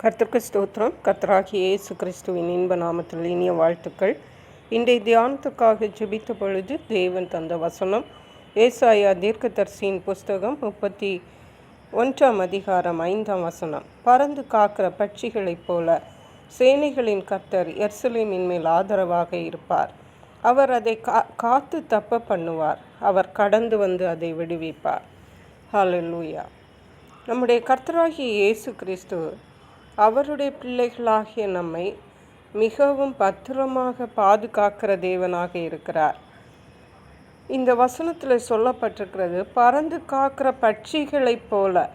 கர்த்தருக்கு ஸ்தோத்திரம். கர்த்தராகிய இயேசு கிறிஸ்துவின் இன்ப நாமத்தில் இனிய வாழ்த்துக்கள். இன்றைய தியானத்துக்காக ஜெபித்த பொழுது தேவன் தந்த வசனம் ஏசாயா தீர்க்கதர்சியின் புஸ்தகம் முப்பத்தி ஒன்றாம் அதிகாரம் ஐந்தாம் வசனம். பறந்து காக்கிற பட்சிகளைப் போல சேனைகளின் கர்த்தர் எர்சலேமின் மேல் ஆதரவாக இருப்பார். அவர் அதை கா காத்து தப்ப பண்ணுவார். அவர் கடந்து வந்து அதை விடுவிப்பார். ஹலலூயா நம்முடைய கர்த்தராகிய இயேசு கிறிஸ்து அவருடைய பிள்ளைகளாகிய நம்மை மிகவும் பத்திரமாக பாதுகாக்கிற தேவனாக இருக்கிறார். இந்த வசனத்தில் சொல்லப்பட்டிருக்கிறது பறந்து காக்கிற பட்சிகளைப் போல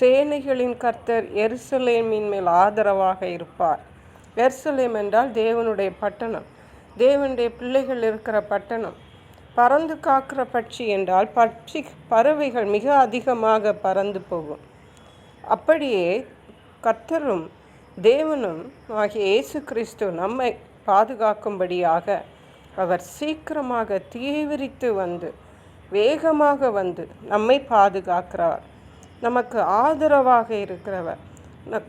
சேனைகளின் கர்த்தர் எருசலேமின் மேல் ஆதரவாக இருப்பார். எருசலேம் என்றால் தேவனுடைய பட்டணம். தேவனுடைய பிள்ளைகள் இருக்கிற பட்டணம். பறந்து காக்கிற பட்சி என்றால் பட்சி பறவைகள் மிக அதிகமாக பறந்து போகும். அப்படியே கர்த்தரும் தேவனும் ஆகிய இயேசு கிறிஸ்து நம்மை பாதுகாக்கும்படியாக அவர் சீக்கிரமாக தீவிரித்து வந்து வேகமாக வந்து நம்மை பாதுகாக்கிறார். நமக்கு ஆதரவாக இருக்கிறவர்.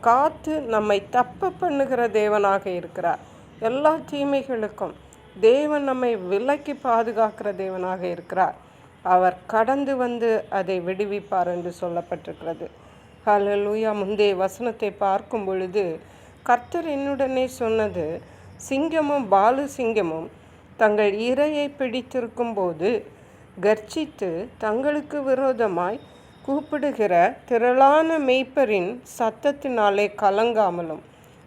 காத்து நம்மை தப்பு பண்ணுகிற தேவனாக இருக்கிறார். எல்லா தீமைகளுக்கும் தேவன் நம்மை விலக்கி பாதுகாக்கிற தேவனாக இருக்கிறார். அவர் கடந்து வந்து அதை விடுவிப்பார் என்று சொல்லப்பட்டிருக்கிறது. ஹலலூயா முந்தைய வசனத்தை பார்க்கும் பொழுது கர்த்தர் என்னுடனே சொன்னது சிங்கமும் பாலு சிங்கமும் தங்கள் இரையை பிடித்திருக்கும் போது கர்ஜித்து தங்களுக்கு விரோதமாய் கூப்பிடுகிற திரளான மெய்ப்பரின் சத்தத்தினாலே கலங்காமலும்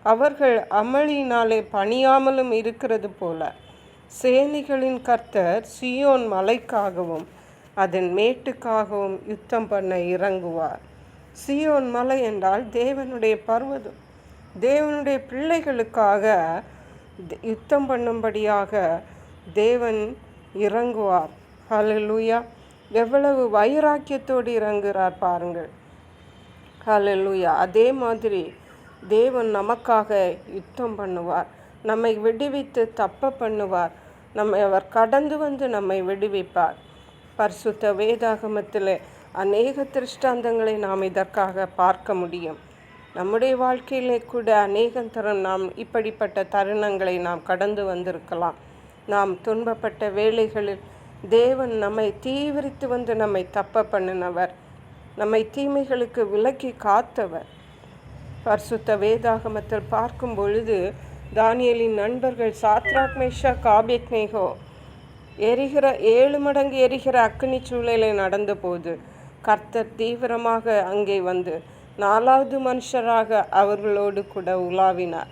அவர்கள் அமளியினாலே பணியாமலும் இருக்கிறது போல சேனைகளின் கர்த்தர் சியோன் மலைக்காகவும் அதன் மேட்டுக்காகவும் யுத்தம் பண்ண இறங்குவார். சியோன் மலை என்றால் தேவனுடைய பர்வதம். தேவனுடைய பிள்ளைகளுக்காக யுத்தம் பண்ணும்படியாக தேவன் இறங்குவார். ஹலலூயா எவ்வளவு வைராக்கியத்தோடு இறங்குகிறார் பாருங்கள். ஹலலூயா அதே மாதிரி தேவன் நமக்காக யுத்தம் பண்ணுவார். நம்மை விடுவித்து தப்ப பண்ணுவார். நம்மை அவர் கடந்து வந்து நம்மை விடுவிப்பார். பரிசுத்த வேதாகமத்தில் அநேக திருஷ்டாந்தங்களை நாம் இதற்காக பார்க்க முடியும். நம்முடைய வாழ்க்கையிலே கூட அநேகம் தரம் நாம் இப்படிப்பட்ட தருணங்களை நாம் கடந்து வந்திருக்கலாம். நாம் துன்பப்பட்ட வேளைகளில் தேவன் நம்மை தீவிரித்து வந்து நம்மை தப்ப பண்ணினவர். நம்மை தீமைகளுக்கு விலக்கி காத்தவர். பரிசுத்த வேதாகமத்தில் பார்க்கும் பொழுது தானியலின் நண்பர்கள் சாத்ராக் மேஷா எரிகிற ஏழு மடங்கு எரிகிற அக்கினி சூழலை நடந்தபோது கர்த்தர் தீவிரமாக அங்கே வந்து நாலாவது மனுஷராக அவர்களோடு கூட உலாவினார்.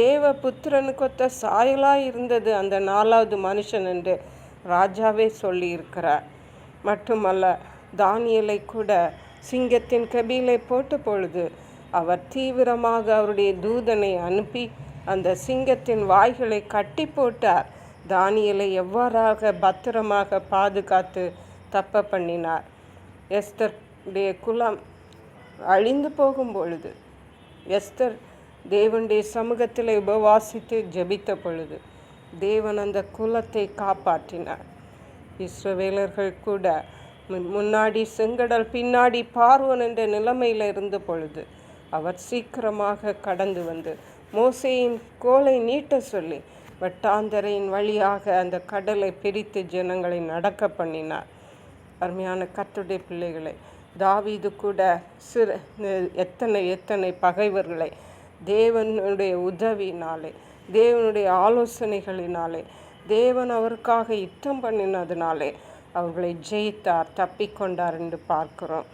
தேவ புத்திரனுக்கொத்த சாயலாக இருந்தது அந்த நாலாவது மனுஷன் என்று ராஜாவே சொல்லியிருக்கிறார். மட்டுமல்ல தானியலை கூட சிங்கத்தின் கபிலை போட்ட பொழுது அவர் தீவிரமாக அவருடைய தூதனை அனுப்பி அந்த சிங்கத்தின் வாய்களை கட்டி போட்டார். தானியலை எவ்வாறாக பத்திரமாக பாதுகாத்து தப்ப பண்ணினார்? எஸ்தருடைய குலம் அழிந்து போகும் பொழுது எஸ்தர் தேவனுடைய சமூகத்தில் உபவாசித்து ஜெபித்த பொழுது தேவன் அந்த குலத்தை காப்பாற்றினார். இஸ்ரவேலர்கள் கூட முன்- முன்னாடி செங்கடல் பின்னாடி பார்வன் என்ற நிலைமையில் இருந்த பொழுது அவர் சீக்கிரமாக கடந்து வந்து மோசையின் கோலை நீட்ட சொல்லி வட்டாந்தரையின் வழியாக அந்த கடலை பிரித்து ஜனங்களை நடக்க பண்ணினார். அருமையான கற்றுடைய பிள்ளைகளை தாவீது கூட சிறு எத்தனை எத்தனை பகைவர்களை தேவனுடைய உதவினாலே தேவனுடைய ஆலோசனைகளினாலே தேவன் அவருக்காக யுத்தம் பண்ணினதுனாலே அவர்களை ஜெயித்தார் தப்பிக்கொண்டார் என்று பார்க்கிறோம்.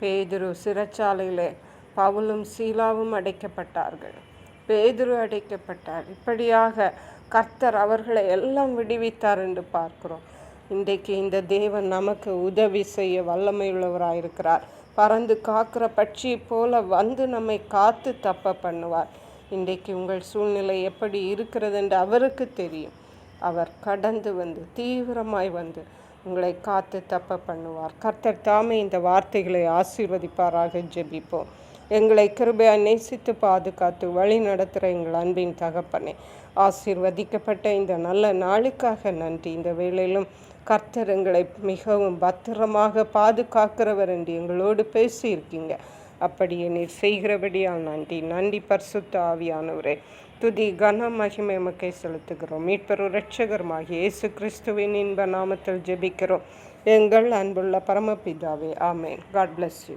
பேதுரு சிறைச்சாலையில் பவுலும் சீலாவும் அடைக்கப்பட்டார்கள். பேதுரு அடைக்கப்பட்டார். இப்படியாக கர்த்தர் அவர்களை எல்லாம் விடுவித்தார் என்று பார்க்கிறோம். இன்றைக்கு இந்த தேவன் நமக்கு உதவி செய்ய வல்லமையுள்ளவராக இருக்கிறார் பறந்து காக்கிற பட்சியை போல வந்து நம்மை காத்து தப்ப பண்ணுவார். இன்றைக்கு உங்கள் சூழ்நிலை எப்படி இருக்கிறது என்று அவருக்கு தெரியும். அவர் கடந்து வந்து தீவிரமாய் வந்து உங்களை காத்து தப்ப பண்ணுவார். கர்த்தர் தாமே இந்த வார்த்தைகளை ஆசீர்வதிப்பாராக ஜெபிப்போம். எங்களை கிருபையா நேசித்து பாதுகாத்து வழி நடத்துகிற எங்கள் அன்பின் தகப்பனே ஆசீர்வதிக்கப்பட்ட இந்த நல்ல நாளுக்காக நன்றி. இந்த வேளையிலும் கர்த்தர் எங்களை மிகவும் பத்திரமாக பாதுகாக்கிறவர் என்று எங்களோடு பேசியிருக்கீங்க. அப்படியே நீர் செய்கிறபடியால் நன்றி. நன்றி பரிசுத்த ஆவியானவரே. துதி கன மகிமை மக்கை செலுத்துகிறோம். மீட்பெரு இரட்சகருமாகிய இயேசு கிறிஸ்துவின் இன்ப நாமத்தில் ஜெபிக்கிறோம். எங்கள் அன்புள்ள பரமபிதாவே ஆமேன். God bless you